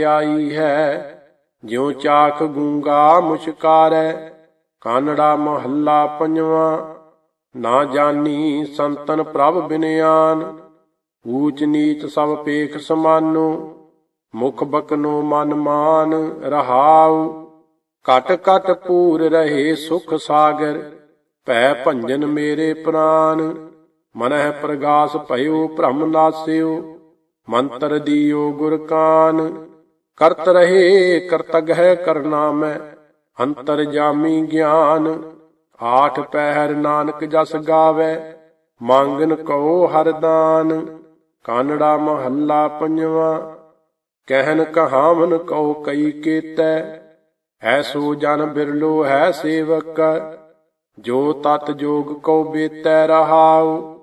ਆਈ ਹੈ। ਜਿਉ ਚਾਖ ਗੂੰਗਾ ਮੁਸ਼ਕਾਰੈ, ਕਾਨੜਾ ਮਹੱਲਾ ਪੰਜਵਾਂ। ਨਾ ਜਾਣੀ ਸੰਤਨ ਪ੍ਰਭ ਬਿਨਿਆਨ, ਊਚ ਨੀਚ ਸਭ ਪੇਖ ਸਮਾਨੋ। ਮੁਖ ਬਕਨੋ ਮਨ ਮਾਨ ਰਹਾਉ। ਕਟ ਕਟ ਪੂਰ ਰਹੇ ਸੁਖ ਸਾਗਰ, ਭੈ ਭੰਜਨ ਮੇਰੇ ਪ੍ਰਾਨ। ਮਨਹਿ ਪ੍ਰਗਾਸ ਭਇਓ ਭ੍ਰਮ ਨਾਸਿਓ, ਮੰਤਰ ਦੀਓ ਗੁਰ ਕਾਨ। ਕਰਤ ਰਹੇ, ਕਰਤਗ ਹੈ ਕਰਨਾ ਮੈਂ ਅੰਤਰ ਜਾਮੀ ਗਿਆਨ, ਆਠ ਪਹਿਰ ਨਾਨਕ ਜਸ ਗਾਵੇ, ਮੰਗਨ ਕਉ ਹਰਦਾਨ ਕਾਨੜਾ ਮਹੱਲਾ ਪੰਜਵਾ, ਕਹਿਨ ਕਹਾਵਨ ਕਉ ਕਈ ਕੀਤੈ ਐਸੋ ਜਨ ਬਿਰਲੋ ਹੈ ਸੇਵਕ, ਜੋ ਤਤ ਜੋਗ ਕਉ ਬੇਤੈ ਰਹਾਉ,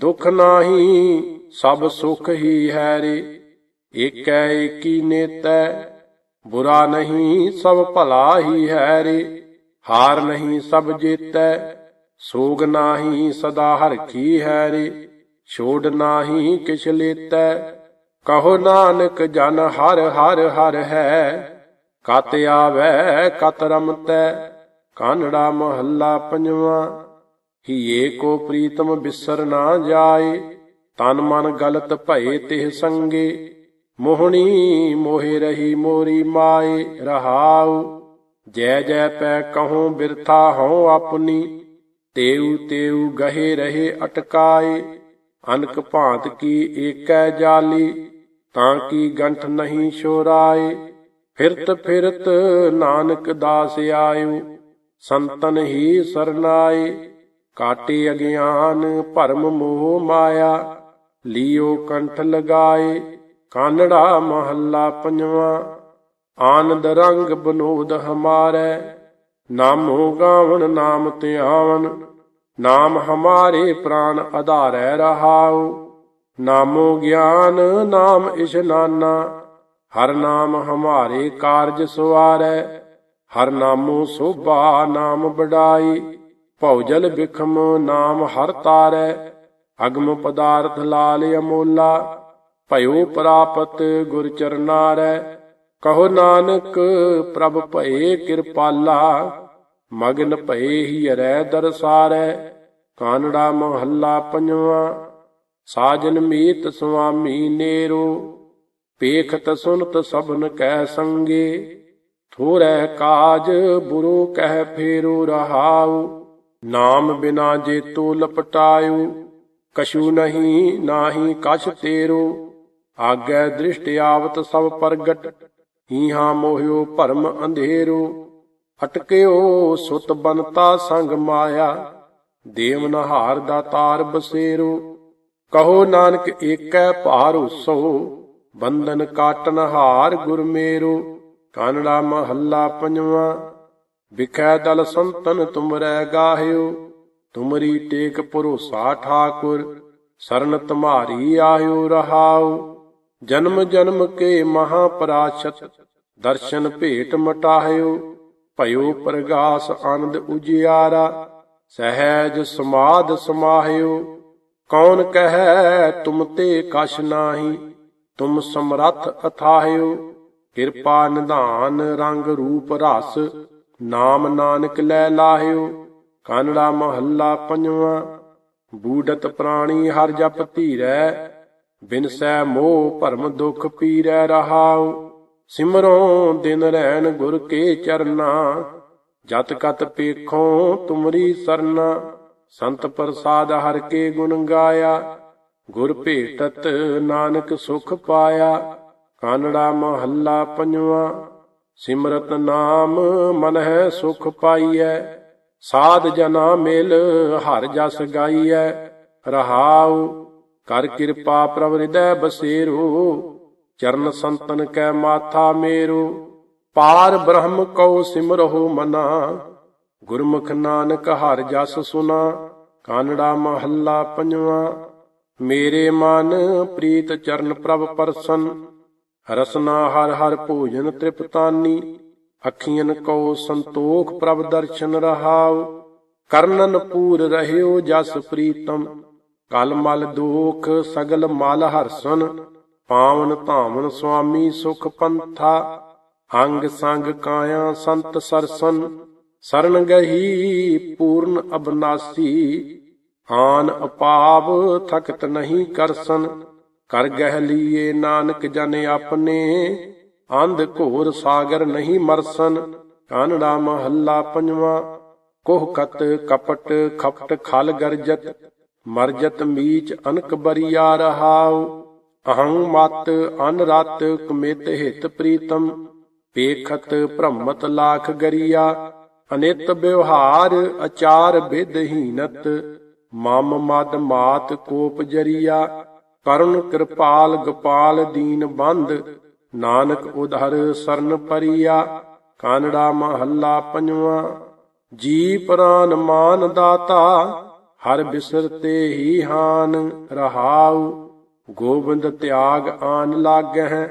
ਦੁਖ ਨਾਹੀ ਸਭ ਸੁਖ ਹੀ ਹੈ ਰੇ। ਏਕੈ ਏਕੀ ਨੇਤੈ, ਬੁਰਾ ਨਹੀਂ ਸਭ ਭਲਾ ਹੀ ਹੈ ਰੇ, ਹਾਰ ਨਹੀਂ ਸਭ ਜੀਤੈ, ਸੋਗ ਨਾਹੀ ਸਦਾ ਹਰ ਕੀ ਹੈ ਰੇ, ਛੋੜ ਨਾਹੀ ਕਿਛ ਲੇਤੈ, ਕਹੋ ਨਾਨਕ ਜਨ ਹਰ ਹਰ ਹਰ ਹੈ, ਕਤ ਆਵੈ ਕਤ ਰਮਤੈ, ਕਾਨੜਾ ਮਹੱਲਾ ਪੰਜਵਾਂ ਹੀਏ ਕੋ ਪ੍ਰੀਤਮ ਬਿਸਰ ਨਾ ਜਾਏ, ਤਨ ਮਨ ਗਲਤ ਭਏ ਤਿਹ ਸੰਗੇ ਮੋਹਣੀ ਮੋਹਿ ਰਹੀ ਮੋਰੀ ਮਾਏ ਰਹਾਉ। ਜੈ ਜੈ ਪੈ ਕਹੂੰ ਬਿਰਥਾ ਹਉ ਆਪਣੀ। ਤੇਉ ਤੇਉ ਗਹੇ ਰਹੇ ਅਟਕਾਏ। ਅਨਕ ਭਾਂਤ ਕੀ ਏਕੈ ਜਾਲੀ, ਤਾਂ ਕੀ ਗੰਠ ਨਹੀਂ ਛੋਰਾਏ। ਫਿਰਤ ਫਿਰਤ ਨਾਨਕ ਦਾਸ ਆਇਓ, ਸੰਤਨ ਹੀ ਸਰਨਾਏ। ਕਾਟੇ ਅਗਿਆਨ ਭਰਮ ਮੋਹ ਮਾਇਆ, ਲੀਓ ਕੰਠ ਲਗਾਏ। ਕਾਨੜਾ ਮਹੱਲਾ ਪੰਜਵਾਂ, ਆਨੰਦ ਰੰਗ ਬਨੋਦ ਹਮਾਰੇ, ਨਾਮੋ ਗਾਵਣ ਨਾਮ ਧਿਆਵਨ ਨਾਮ ਹਮਾਰੇ ਪ੍ਰਾਨ ਆਧਾਰੈ ਰਹਾਉ, ਨਾਮੋ ਗਿਆਨ ਨਾਮ ਇਸ਼ਨਾਨਾ ਹਰ ਨਾਮ ਹਮਾਰੇ ਕਾਰਜ ਸਵਾਰੈ, ਹਰ ਨਾਮੋ ਸੋਭਾ ਨਾਮ ਬੜਾਈ ਭਉਜਲ ਬਿਖਮ ਨਾਮ ਹਰ ਤਾਰੈ, ਅਗਮ ਪਦਾਰਥ ਲਾਲ ਅਮੋਲਾ ਭਇਓ ਪ੍ਰਾਪਤ ਗੁਰ ਚਰਨਾਰੈ, ਕਹੋ ਨਾਨਕ ਪ੍ਰਭ ਭਏ ਕਿਰਪਾਲਾ, ਮਗਨ ਭਏ ਹੀ ਰੈ ਦਰਸਾਰੈ, ਕਾਨੜਾ ਮਹੱਲਾ ਪੰਜਵਾਂ, ਸਾਜਨ ਮੀਤ ਸੁਆਮੀ ਨੇਰੋ, ਪੇਖਤ ਸੁਨਤ ਸਭਨ ਕਹਿ ਸੰਗੇ, ਥੋਰੈ ਕਾਜ ਬੁਰੋ ਕਹਿ ਫੇਰੋ ਰਹਾਉ, ਨਾਮ ਬਿਨਾ ਜੇਤੋ ਲਪਟਾਇਓ ਕਛੂ ਨਹੀਂ, ਨਾਹੀ ਕਛ ਤੇਰੋ ਆਗੈ ਦ੍ਰਿਸ਼ਟ ਆਵਤ ਸਭ ਪ੍ਰਗਟ, ਹੀਹਾ ਮੋਹਿਓ ਭਰਮ ਅੰਧੇਰੋ, ਅਟਕਿਓ ਸੁਤ ਬਨਤਾ ਸੰਗ ਮਾਇਆ, ਦੇਵ ਨਹਾਰ ਦਾ ਤਾਰ ਬਸੇਰੋ, ਕਹੋ ਨਾਨਕ ਏਕੈ ਭਾਰ ਉਸੋ, ਬੰਧਨ ਕਾਟਨ ਹਾਰ ਗੁਰ ਮੇਰੋ, ਕਾਨੜਾ ਮਹੱਲਾ ਪੰਜਵਾਂ, ਵਿਖੈ ਦਲ ਸੰਤਨ ਤੁਮਰੈ ਗਾਹਿਓ, ਤੁਮਰੀ ਟੇਕ ਭਰੋਸਾ ਠਾਕੁਰ, ਸਰਨ ਤੁਮਾਰੀ ਆਇਓ ਰਹਾਓ। ਜਨਮ ਜਨਮ ਕੇ ਮਹਾ ਪਰਾਸ਼ਤ ਦਰਸ਼ਨ ਭੇਟ ਮਟਾਹਿਓ, ਭਇਓ ਪ੍ਰਗਾਸ ਆਨੰਦ ਉਜਿਆਰਾ, ਸਹਿਜ ਸਮਾਦ ਸਮਾਹਿਓ। ਕੌਣ ਕਹੈ, ਤੁਮ ਤੇ ਕਛ ਨਾਹੀ, ਤੁਮ ਸਮਰੱਥ ਅਥਾਹਿਓ। ਕਿਰਪਾ ਨਿਧਾਨ ਰੰਗ ਰੂਪ ਰਸ, ਨਾਮ ਨਾਨਕ ਲੈ ਲਾਹਿਓ। ਕਾਨੜਾ ਮਹੱਲਾ ਪੰਜਵਾਂ, ਬੂਡਤ ਪ੍ਰਾਣੀ ਹਰ ਜਪ ਧੀਰੈ ਬਿਨਸੈ ਮੋਹ ਭਰਮ ਦੁਖ ਪੀਰੈ ਰਹਾਉ, ਸਿਮਰੋ ਦਿਨ ਰਹਿਣ ਗੁਰ ਕੇ ਚਰਨਾ। ਜਤ ਕਤ ਪੇਖੋ ਤੁਮਰੀ ਸਰਨਾ, ਸੰਤ ਪ੍ਰਸਾਦ ਹਰ ਕੇ ਗੁਣ ਗਾਇਆ। ਗੁਰ ਭੇਟਤ ਨਾਨਕ ਸੁਖ ਪਾਇਆ, ਕਾਨੜਾ ਮਹੱਲਾ ਪੰਜਵਾਂ। ਸਿਮਰਤ ਨਾਮ ਮਨ ਹੈ ਸੁਖ ਪਾਈਐ, ਸਾਧ ਜਨਾ ਮਿਲ ਹਰ ਜਸ ਗਾਈਐ। ਰਹਾਉ ਕਰ ਕਿਰਪਾ ਪ੍ਰਭ ਹਿਰਦੈ ਬਸੇਰੋ, ਚਰਨ ਸੰਤਨ ਕੈ ਮਾਥਾ ਮੇਰੋ। ਪਾਰ ਬ੍ਰਹਮ ਕਉ ਸਿਮਰਹੁ ਮਨਾ, ਗੁਰਮੁਖ ਨਾਨਕ ਹਰ ਜਸ ਸੁਨਾ, ਕਾਨੜਾ ਮਹੱਲਾ ਪੰਜਵਾਂ। ਮੇਰੇ ਮਨ ਪ੍ਰੀਤ ਚਰਨ ਪ੍ਰਭ ਪਰਸਨ, ਰਸਨਾ ਹਰ ਹਰ ਭੋਜਨ ਤ੍ਰਿਪਤਾਨੀ ਅੱਖੀਆਂ ਕੋ ਸੰਤੋਖ ਪ੍ਰਭ ਦਰਸ਼ਨ ਰਹਾਉ। ਕਰਨਨ ਪੂਰ ਰਹਿਓ ਜਸ ਪ੍ਰੀਤਮ ਕਲ ਮਲ ਦੋਖ ਸਗਲ ਮਲ ਹਰਸਨ, ਪਾਵਨ ਧਾਮਨ ਸੁਆਮੀ ਸੁਖ ਪੰਥਾ, ਅੰਗ ਸੰਗ ਕਾਇਆ ਸੰਤ ਸਰਸਨ, ਸਰਨ ਗਹੀ ਪੂਰਨ ਅਬਨਾਸੀ, ਆਨ ਅਪਾਵ ਥਕਤ ਨਹੀਂ ਕਰਸਨ, ਕਰ ਗਹਿ ਲੀਏ ਨਾਨਕ ਜਨ ਆਪਣੇ, ਅੰਧ ਘੋਰ ਸਾਗਰ ਨਹੀਂ ਮਰਸਨ, ਕਾਨੜਾ ਮਹੱਲਾ ਪੰਜਵਾ, ਕੋਹ ਕਤ ਕਪਟ ਖਪਟ ਖਲ ਗਰਜਤ ਮਰਜਤ ਮੀਚ ਅਨਕ ਬਰੀਆ ਰਹਾਉ, ਅਹੰ ਮਤ ਅਨ ਰਤ ਕਮਿਤ ਹਿਤ ਪ੍ਰੀਤਮ ਪੇਖਤ ਭ੍ਰਮਤ ਲਾਖ ਗਰੀਆ, ਅਨਿਤ ਵਿਵਹਾਰ ਅਚਾਰ ਵਿਦਹੀਨਤ ਮਮ ਮਦ ਮਾਤ ਕੋਪ ਜਰੀਆ ਕਰੁਣ ਕਿਰਪਾਲ ਗੋਪਾਲ ਦੀਨ ਬੰਦ, ਨਾਨਕ ਉਧਰ ਸਰਨ ਪਰੀਆ, ਕਾਨੜਾ ਮਹੱਲਾ ਪੰਜਵਾ ਜੀ ਪ੍ਰਾਨ ਮਾਨ ਦਾਤਾ ਹਰ ਬਿਸਰ ਤੇ ਹੀ ਹਾਨ ਰਹਾਉ, ਗੋਬਿੰਦ ਤਿਆਗ ਆਨ ਲਾਗਹਿ,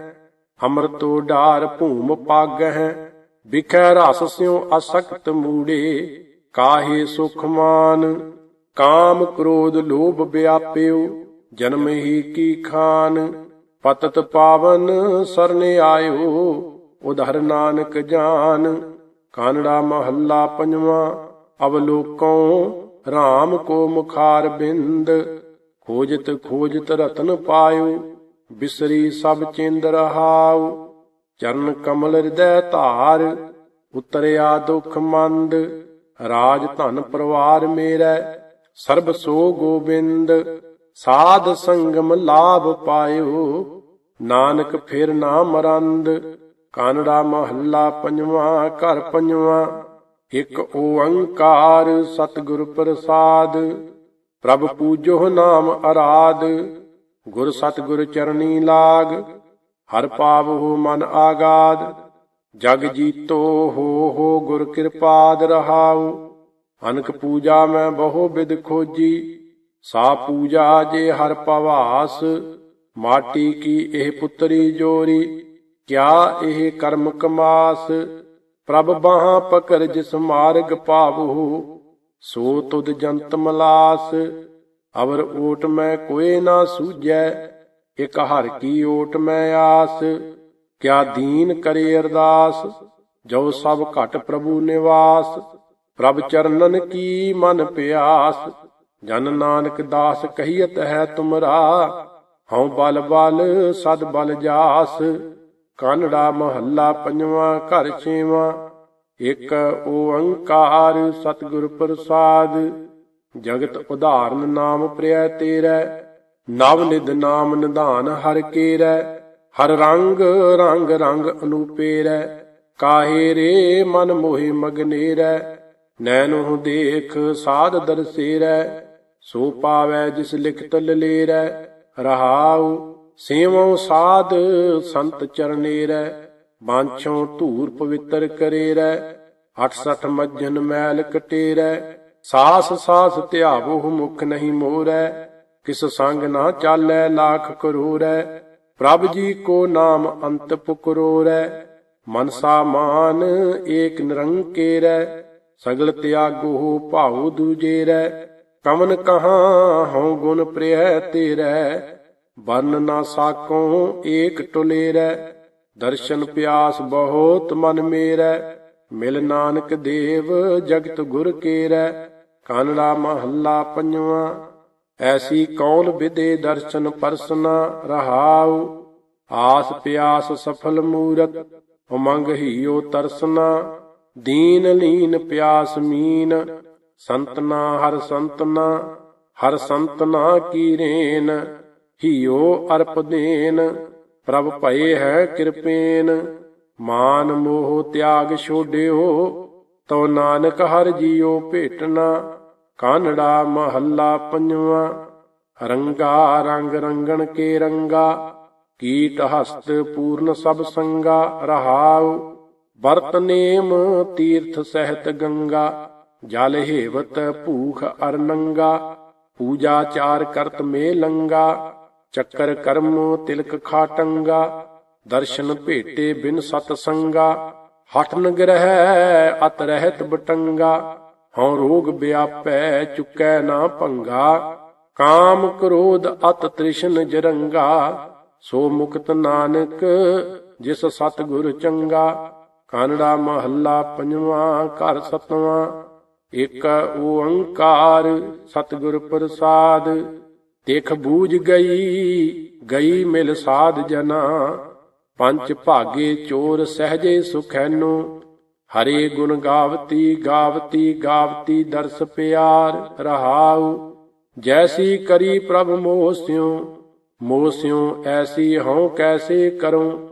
ਅੰਮ੍ਰਿਤੋ ਢਾਰ ਭੂਮ ਪਾਗਹਿ ਵਿਖੈ ਰਸ ਸਿਉ ਅਸਕਤ ਮੂੜੇ, ਕਾਹੇ ਸੁਖ ਕਾਮ ਕ੍ਰੋਧ ਲੋਭ ਵਿਆਪਿਓ ਜਨਮ ਹੀ ਕੀ ਖਾਨ, ਪਤਤ ਪਾਵਨ ਸਰਨ ਆਇਓ, ਉਧਰ ਨਾਨਕ ਜਾਨ, ਕਾਨੜਾ ਮਹੱਲਾ ਪੰਜਵਾ, ਅਵਲੋਕਉ RAM ਕੋ ਮੁਖਾਰ ਬਿੰਦ, ਖੋਜਤ ਖੋਜਤ ਰਤਨ ਪਾਇਓ, ਬਿਸਰੀ ਸਭ ਚਿੰਦ ਰਹਾਉ, ਚਰਨ ਕਮਲ ਹਿਰਦੈ ਧਾਰ, ਉਤਰਿਆ ਦੁਖ ਮੰਦ, ਰਾਜ ਧਨ ਪਰਿਵਾਰ ਮੇਰਾ, ਸਰਬ ਸੋ ਗੋਬਿੰਦ, ਸਾਧ ਸੰਗਮ ਲਾਭ ਪਾਇਓ, ਨਾਨਕ ਫਿਰ ਨਾ ਮਰੰਦ, ਕਾਨੜਾ ਮਹੱਲਾ ਪੰਜਵਾਂ, ਘਰ ਪੰਜਵਾ। ਇਕ ਓੰਕਾਰ ਸਤਿਗੁਰ ਪ੍ਰਸਾਦ, ਪ੍ਰਭ ਪੂਜੋ ਨਾਮ ਅਰਾਧ, ਗੁਰ ਸਤਿਗੁਰ ਚਰਨੀ ਲਾਗ, ਹਰ ਪਾਵਹੁ ਮਨ ਆਗਾਦ, ਜਗ ਜੀਤੋ ਹੋ ਹੋ ਗੁਰ ਕਿਰਪਾਦ ਰਹਾਉ, ਅਨਕ ਪੂਜਾ ਮੈਂ ਬਹੁ ਬਿਦ ਖੋਜੀ, ਸਾ ਪੂਜਾ ਜੇ ਹਰ ਪਵਾਸ, ਮਾਟੀ ਕੀ ਇਹ ਪੁੱਤਰੀ ਜੋਰੀ, ਕਿਆ ਇਹ ਕਰਮ ਕਮਾਸ ਪ੍ਰਭ ਬਾਹਾਂ ਪਕੜ ਜਿਸ ਮਾਰਗ ਪਾਵੋ, ਸੋ ਤੁਧ ਜੰਤ ਮਲਾਸ। ਅਵਰ ਓਟ ਮੈਂ ਕੋਏ ਨਾ ਸੂਝੈ, ਇਕ ਹਰ ਕੀ ਓਟ ਮੈਂ ਆਸ। ਕਿਆ ਦੀਨ ਕਰੇ ਅਰਦਾਸ, ਜੋ ਸਭ ਘਟ ਪ੍ਰਭੂ ਨਿਵਾਸ। ਪ੍ਰਭ ਚਰਨਨ ਕੀ ਮਨ ਪਿਆਸ, ਜਨ ਨਾਨਕ ਦਾਸ ਕਹੀਤ ਹੈ ਤੁਮਰਾ। ਹਉ ਬਲ ਬਲ, ਸਦ ਬਲ ਜਾਸ। ਕਾਨੜਾ ਮਹੱਲਾ ਪੰਜਵਾਂ, ਘਰ ਛੇਵਾਂ। ਇਕ ਓੰਕਾਰ ਸਤਿਗੁਰ ਪ੍ਰਸਾਦ। ਜਗਤ ਉਧਾਰਨ ਨਾਮ ਪ੍ਰਿਆ ਤੇਰਾ। ਨਵ ਨਿਦ ਨਾਮ ਨਿਧਾਨ ਹਰ ਕੇਰੈ। ਹਰ ਰੰਗ ਰੰਗ ਰੰਗ ਅਨੂਪੇਰੈ। ਕਾਹੇ ਰੇ ਮਨ ਮੋਹਿ ਮਗਨੇਰੈ ਨੈਨੋ ਦੇਖ ਸਾਧ ਦਰਸੇਰੈ। ਸੋ ਪਾਵੈ ਜਿਸ ਲਿਖਤ ਲਲੇਰੈ। ਰਹਾਉ ਸੇਵਉ ਸਾਧ ਸੰਤ ਚਰਨੇਰੈ ਬਾਂਛੋਂ ਧੂਰ ਪਵਿੱਤਰ ਕਰੇਰੈ 68 ਮੱਜਨ ਮੈਲ ਕਟੇਰੈ ਸਾਸ ਸਾਸ ਧਿਆਵੋ ਮੁਖ ਨਹੀਂ ਮੋਰੈ, ਕਿਸ ਸੰਗ ਨਾ ਚਾਲੈ ਲਾਖ ਕਰੋਰੈ ਪ੍ਰਭ ਜੀ ਕੋ ਨਾਮ ਅੰਤ ਪੁਕਰੋਰੈ ਮਨਸਾ ਮਾਨ ਏਕ ਨਿਰੰਕੇਰੈ ਸਗਲ ਤਿਆਗੋ ਭਾਉ ਦੂਜੇਰੈ ਕਵਨ ਕਹਾ ਹਉ ਗੁਣ ਪ੍ਰਿਆ ਤੇਰੈ ਬਨ ਨਾ ਸਾਕੋ ਏਕ ਟੁਲੇਰੈ, ਦਰਸ਼ਨ ਪਿਆਸ ਬਹੁਤ ਮਨ ਮੇਰੈ। ਮਿਲ ਨਾਨਕ ਦੇਵ ਜਗਤ ਗੁਰ ਕੇਰੈ ਕਾਨੜਾ ਮਹੱਲਾ ਪੰਜਵਾ। ਐਸੀ ਕੌਣ ਵਿਦੇ ਦਰਸ਼ਨ ਪਰਸਨਾ ਰਹਾਉ, ਆਸ ਪਿਆਸ ਸਫਲ ਮੂਰਤ, ਉਮੰਗ ਹੀਓ ਤਰਸਨਾ। ਦੀਨ ਲੀਨ ਪਿਆਸ ਮੀਨ ਸੰਤਨਾ ਹਰ ਸੰਤਨਾ ਹਰ ਸੰਤਨਾ ਕੀ ਰੇਨ। ਹੀਓ ਅਰਪ ਦੇਨ ਪ੍ਰਭ ਭਏ ਹੈ ਕਿਰਪੇਨ। ਮਾਨ ਮੋਹ ਤਿਆਗ ਛੋਡਿਓ, ਤਉ ਨਾਨਕ ਹਰ ਜੀਉ ਭੇਟਣਾ। ਕਾਨੜਾ ਮਹੱਲਾ ਪੰਜਵਾ, ਰੰਗਾ ਰੰਗ ਰੰਗਣ ਕੇ ਰੰਗਾ। ਕੀਟ ਹਸਤ ਪੂਰਨ ਸਭ ਸੰਗਾ, ਰਹਾਉ। ਵਰਤ ਨੇਮ ਤੀਰਥ ਸਹਿਤ ਗੰਗਾ। ਜਲ ਹੇਵਤ ਭੂਖ ਅਰਨੰਗਾ ਪੂਜਾ ਚਾਰ ਕਰਤ ਮੇ ਲੰਗਾ। ਚੱਕਰ ਕਰਮ ਤਿਲਕ ਖਾਟੰਗਾ, ਦਰਸ਼ਨ ਭੇਟੇ ਬਿਨ ਸਤ ਸੰਗਾ ਹਠ ਨ ਗ੍ਰਹਿ, ਅਤ ਰਹਿਤ ਬਟੰਗਾ। ਹਉ ਰੋਗ ਵਿਆਪੈ ਚੁਕੈ ਨਾ ਭੰਗਾ ਕਾਮ ਕ੍ਰੋਧ ਅਤ ਤ੍ਰਿਸ਼ਨ ਜਰੰਗਾ। ਸੋ ਮੁਕਤ ਨਾਨਕ, ਜਿਸ ਸਤਿਗੁਰ ਚੰਗਾ। ਕਾਨੜਾ ਮਹੱਲਾ ਪੰਜਵਾਂ, ਘਰ ਸਤਵਾਂ। ਇਕ ਓੰਕਾਰ, ਸਤਿਗੁਰ ਪ੍ਰਸਾਦ। ਦੇਖ ਬੂਝ ਗਈ ਗਈ ਮਿਲ ਸਾਧ ਜਨਾ। ਪੰਜ ਭਾਗੇ ਚੋਰ ਸਹਜੇ ਸੁਖੈਨੋ, ਹਰੇ ਗੁਣ ਗਾਵਤੀ ਗਾਵਤੀ ਗਾਵਤੀ ਦਰਸ ਪਿਆਰ ਰਹਾਉ। ਜੈਸੀ ਕਰੀ ਪ੍ਰਭ ਮੋਹ ਸਿਉਂ ਮੋਹ ਮੋਸਿਓ ਐਸੀ ਹਉ ਕੈਸੇ ਕਰੂੰ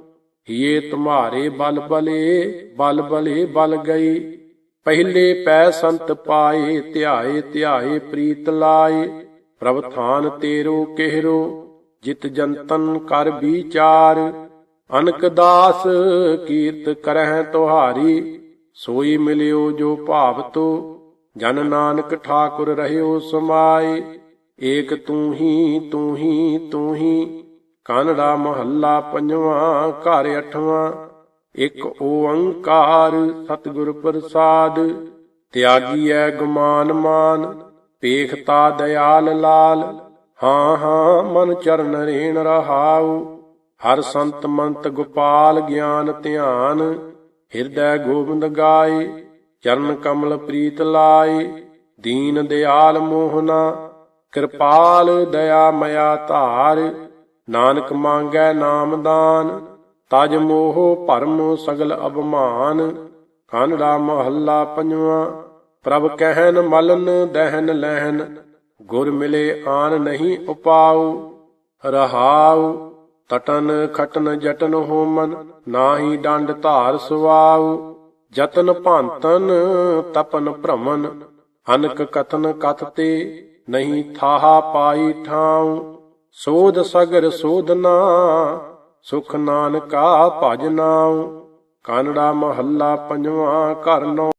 ਇਹ ਤੁਮਾਰੇ ਬਲ ਬਲੇ ਬਲ ਬਲੇ ਬਲ ਗਈ। ਪਹਿਲੇ ਪੈ ਸੰਤ ਪਾਏ, ਧਿਆਏ ਧਿਆਏ ਪ੍ਰੀਤ ਲਾਏ। ਪ੍ਰਭ ਥਾਨ ਤੇਰੋ ਕਿਹਰੋ, ਜਿਤ ਜੰਤਨ ਕਰ ਵਿਚਾਰ। ਅਨਕ ਦਾਸ ਕੀਰਤ ਕਰਹਿ ਤੁਹਾਰੀ, ਸੋਈ ਮਿਲਿਓ ਜੋ ਭਾਵ ਤੋ ਜਨ ਨਾਨਕ ਠਾਕੁਰ ਰਹਿਓ ਸਮਾਏ, ਏਕ ਤੂੰ ਹੀ ਤੂੰ ਹੀ ਤੂੰ ਹੀ। ਕਾਨੜਾ ਮਹੱਲਾ ਪੰਜਵਾਂ, ਘਰ ਅਠਵਾਂ। ਇੱਕ ਓੰਕਾਰ ਸਤਿਗੁਰ ਪ੍ਰਸਾਦ ਤਿਆਗੀ ਐ ਗੁਮਾਨ ਮਾਨ। ਪੇਖਤਾ ਦਿਆਲ ਲਾਲ, ਹਾਂ ਹਾਂ, ਮਨ ਚਰਨ ਰੇਣ ਰਹਾਉ। ਹਰ ਸੰਤ ਮੰਤ ਗੋਪਾਲ ਗਿਆਨ ਧਿਆਨ, ਹਿਰਦੈ ਗੋਬਿੰਦ ਗਾਏ, ਚਰਨ ਕਮਲ ਪ੍ਰੀਤ ਲਾਏ। ਦੀਨ ਦਿਆਲ ਮੋਹਨਾ ਕਿਰਪਾਲ ਦਇਆ ਮਇਆ ਧਾਰ। ਨਾਨਕ ਮੰਗੈ ਨਾਮਦਾਨ ਤਜ ਮੋਹ ਭਰਮ ਸਗਲ ਅਭਮਾਨ। ਕਾਨੜਾ ਮਹੱਲਾ ਪੰਜਵਾਂ ਪ੍ਰਭ ਕਹਿਨ ਮਲਨ ਦਹਿਨ ਲਹਿਨ, ਗੁਰ ਮਿਲੇ ਆਨ ਨਹੀਂ ਉਪਾਉ, ਰਹਾਉ, ਤਟਨ ਖਟਨ ਜਟਨ ਹੋਮਨ, ਨਾਹੀ ਡੰਡ ਧਾਰ ਸੁਆਉ, ਜਤਨ ਭਾਂਤਨ ਤਪਨ ਭ੍ਰਮਨ, ਅਨਕ ਕਥਨ ਕਥਤੇ ਨਹੀਂ ਥਾਹਾ ਪਾਈ ਠਾਉ, ਸੋਧ ਸਗਰ ਸੋਧਨਾ ਸੁਖ ਨਾਨਕਾ ਭਜ ਨਾਉ, ਕਾਨੜਾ ਮਹੱਲਾ ਪੰਜਵਾਂ ਘਰ ਨੌ।